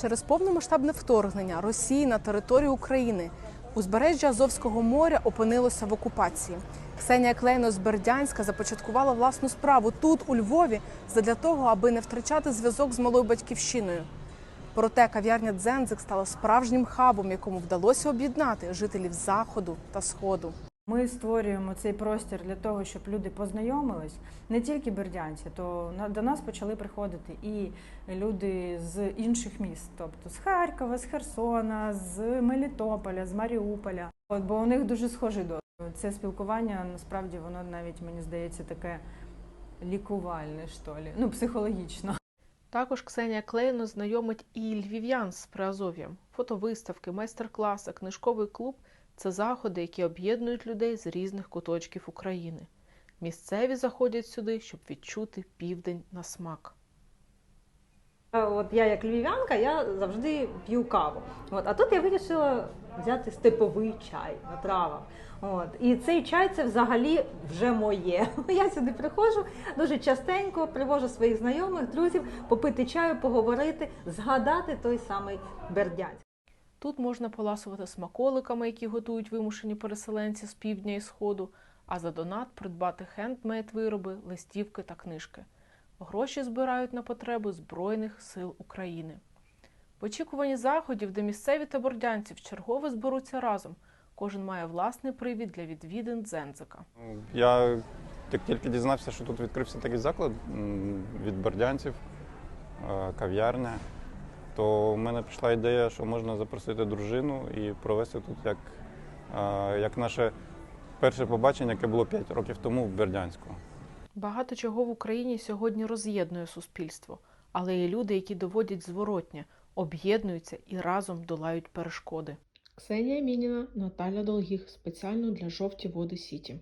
Через повномасштабне вторгнення Росії на територію України узбережжя Азовського моря опинилося в окупації. Ксенія Клейно з Бердянська започаткувала власну справу тут, у Львові, задля того, аби не втрачати зв'язок з малою батьківщиною. Проте кав'ярня Дзензик стала справжнім хабом, якому вдалося об'єднати жителів заходу та сходу. Ми створюємо цей простір для того, щоб люди познайомились, не тільки бердянці, то до нас почали приходити і люди з інших міст, тобто з Харкова, з Херсона, з Мелітополя, з Маріуполя. От, бо у них дуже схожий досвід. Це спілкування насправді воно навіть мені здається таке лікувальне, що лі, ну психологічно. Також Ксенія Клейно знайомить і львів'ян з Приазов'ям. Фотовиставки, майстер-класи, книжковий клуб це заходи, які об'єднують людей з різних куточків України. Місцеві заходять сюди, щоб відчути південь на смак. От я як львів'янка, я завжди п'ю каву. От, а тут я вирішила взяти степовий чай на травах. От, і цей чай це взагалі вже моє. Я сюди приходжу дуже частенько, привожу своїх знайомих, друзів, попити чаю, поговорити, згадати той самий Бердянськ. Тут можна поласувати смаколиками, які готують вимушені переселенці з півдня і сходу, а за донат придбати хендмейд вироби, листівки та книжки. Гроші збирають на потреби Збройних сил України. В очікуванні заходів, де місцеві та бордянці вчергове зберуться разом, кожен має власний привід для відвідин Дзензика. Я як тільки дізнався, що тут відкрився такий заклад від бордянців, е, кав'ярня, то в мене пішла ідея, що можна запросити дружину і провести тут як, як наше перше побачення, яке було 5 років тому в Бердянську. Багато чого в Україні сьогодні роз'єднує суспільство, але є люди, які доводять зворотнє, об'єднуються і разом долають перешкоди. Ксенія Мініна, Наталя Долгих спеціально для жовті води Сіті.